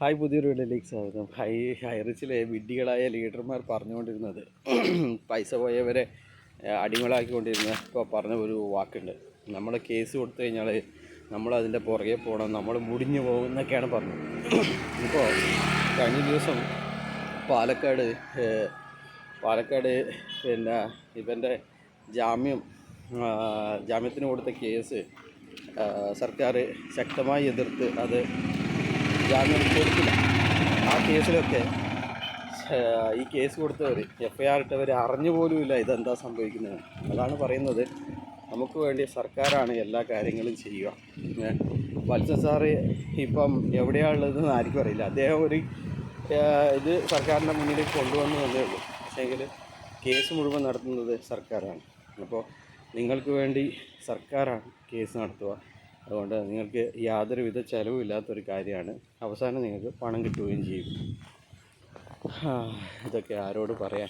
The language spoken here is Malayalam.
ഹായ് പുതിയൊരു വീഡിയോയിലേക്ക് സ്വാഗതം. ഹൈ ഹൈറിച്ചിലെ വിഡ്ഢികളായ ലീഡർമാർ പറഞ്ഞുകൊണ്ടിരുന്നത് പൈസ പോയവരെ അടിമകളാക്കിക്കൊണ്ടിരുന്ന ഇപ്പോൾ പറഞ്ഞ ഒരു വാക്കുണ്ട്. നമ്മൾ കേസ് കൊടുത്തു കഴിഞ്ഞാൽ നമ്മൾ അതിന്റെ പുറകെ പോകണം നമ്മൾ മുടിഞ്ഞു പോകും എന്നൊക്കെയാണ് പറഞ്ഞത്. ഇപ്പോൾ കഴിഞ്ഞ ദിവസം പാലക്കാട് പാലക്കാട് പിന്നെ ഇവന്റെ ജാമ്യം ജാമ്യത്തിന് കൊടുത്ത കേസ് സർക്കാർ ശക്തമായി എതിർത്ത് അത് ജാമ്യം കൊടുത്തില്ല ആ കേസിലൊക്കെ ഈ കേസ് കൊടുത്തവർ എഫ് ഐ ആർ ഇട്ടവർ അറിഞ്ഞു ഇതെന്താ സംഭവിക്കുന്നത് അതാണ് പറയുന്നത്. നമുക്ക് വേണ്ടി സർക്കാരാണ് എല്ലാ കാര്യങ്ങളും ചെയ്യുക. വത്സൻ സാറ് ഇപ്പം എവിടെയാണുള്ളതെന്ന് ആർക്കും അറിയില്ല. അദ്ദേഹം ഒരു ഇത് സർക്കാരിന്റെ മുന്നിലേക്ക് കൊണ്ടുവന്നു തന്നേ ഉള്ളൂ. പക്ഷേങ്കിൽ കേസ് മുഴുവൻ നടത്തുന്നത് സർക്കാരാണ്. അപ്പോൾ നിങ്ങൾക്ക് വേണ്ടി സർക്കാരാണ് കേസ് നടത്തുക. അതുകൊണ്ട് നിങ്ങൾക്ക് യാതൊരുവിധ ചിലവും ഇല്ലാത്തൊരു കാര്യമാണ്. അവസാനം നിങ്ങൾക്ക് പണം കിട്ടുകയും ചെയ്യും. ഇതൊക്കെ ആരോട് പറയാൻ?